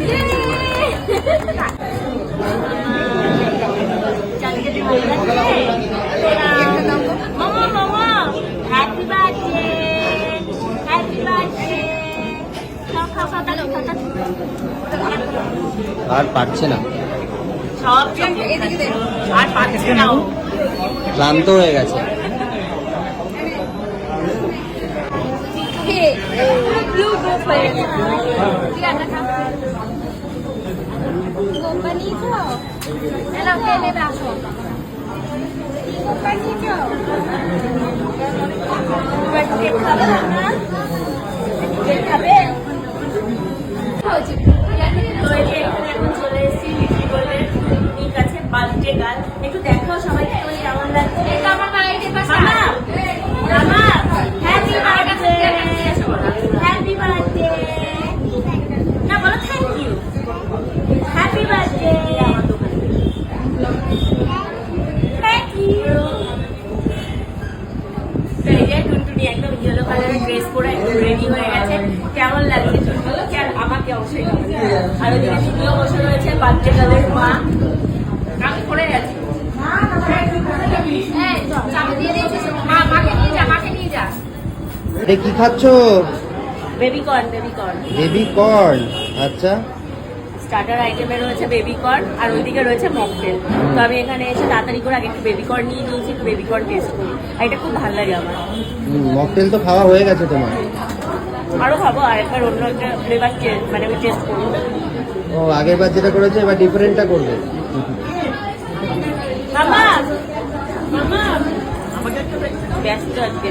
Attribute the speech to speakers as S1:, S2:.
S1: Yeah.
S2: আর না।
S1: পাচ্ছে নাও
S2: ক্লান্ত হয়ে গেছে।
S3: ব্লু গ্রুপ হয়ে গেছে ঠিক আছে খাও গোপা নিয়ে খাও এলাও কে নেবে আসো গোপা নিয়ে খাও এবার কেক খাবে না কেক খাবে হয়েছে
S1: তো এই যে এখানে এখন চলে এসেছি লিচি বলে ঠিক আছে বার্থডে গার্ল একটু দেখাও সবাইকে তোমার কেমন লাগছে।
S3: এটা আমার বাড়িতে পাশে
S1: মামা মামা হ্যাপি বার্থডে হ্যাপি বার্থডে না বলো thank you happy birthday thank you তো এই যে টুনটুনি একদম ইয়েলো কালারের ড্রেস পরে একদম রেডি হয়ে গেছে। কেমন লাগছে আর বসে রয়েছে বার্থডে গার্লের মা
S2: কি খাচ্ছ
S1: baby corn baby corn
S2: baby corn আচ্ছা
S1: স্টার্টার রয়েছে আর ওইদিকে রয়েছে মকটেল তো আমি এখানে এসে তাড়াতাড়ি করে আগে একটু বেবি কর্ন নিয়ে নিয়েছি একটু বেবি কর্ন টেস্ট করি এটা খুব ভালো লাগে আমার
S2: মকটেল তো খাওয়া হয়ে গেছে তোমার
S1: আরও খাব আর একবার অন্য একটা ফ্লেভার মানে আমি টেস্ট করব।
S2: ও আগের বার যেটা করেছে এবার ডিফারেন্টটা করবে।
S1: মামা! মামা! ব্যস্ত আজকে।